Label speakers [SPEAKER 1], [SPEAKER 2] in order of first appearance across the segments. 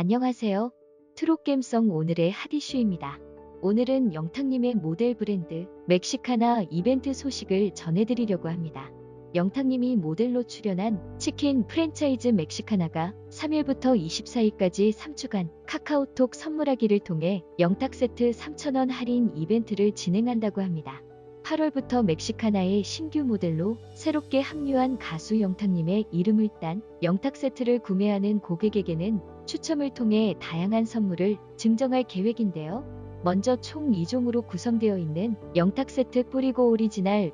[SPEAKER 1] 안녕하세요. 트롯겜성 오늘의 핫 이슈입니다. 오늘은 영탁님의 모델 브랜드 멕시카나 이벤트 소식을 전해드리려고 합니다. 영탁님이 모델로 출연한 치킨 프랜차이즈 멕시카나가 3일부터 24일까지 3주간 카카오톡 선물하기를 통해 영탁 세트 3,000원 할인 이벤트를 진행한다고 합니다. 8월부터 멕시카나의 신규 모델로 새롭게 합류한 가수 영탁님의 이름을 딴 영탁 세트를 구매하는 고객에게는 추첨을 통해 다양한 선물을 증정할 계획인데요. 먼저 총 2종으로 구성되어 있는 영탁 세트 뿌리고 오리지널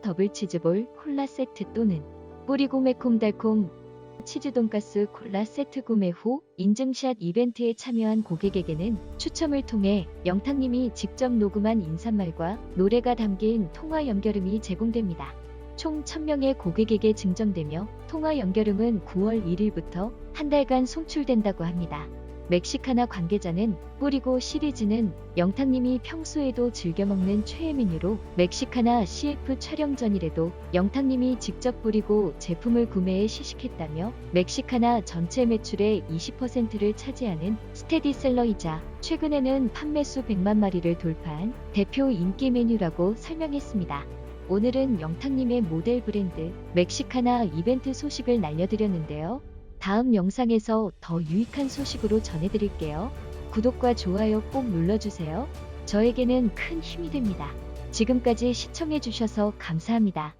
[SPEAKER 1] 더블 치즈볼 콜라 세트 또는 뿌리고 매콤달콤 치즈 돈가스 콜라 세트 구매 후 인증샷 이벤트에 참여한 고객에게는 추첨을 통해 영탁님이 직접 녹음한 인사말과 노래가 담긴 통화 연결음이 제공됩니다. 총 1000명의 고객에게 증정되며 통화 연결음은 9월 1일부터 한 달간 송출된다고 합니다. 멕시카나 관계자는 뿌리고 시리즈는 영탁님이 평소에도 즐겨 먹는 최애 메뉴로 멕시카나 CF 촬영 전이라도 영탁님이 직접 뿌리고 제품을 구매해 시식했다며 멕시카나 전체 매출의 20%를 차지하는 스테디셀러이자 최근에는 판매수 100만 마리를 돌파한 대표 인기 메뉴라고 설명했습니다. 오늘은 영탁님의 모델 브랜드 멕시카나 이벤트 소식을 날려드렸는데요. 다음 영상에서 더 유익한 소식으로 전해드릴게요. 구독과 좋아요 꼭 눌러주세요. 저에게는 큰 힘이 됩니다. 지금까지 시청해주셔서 감사합니다.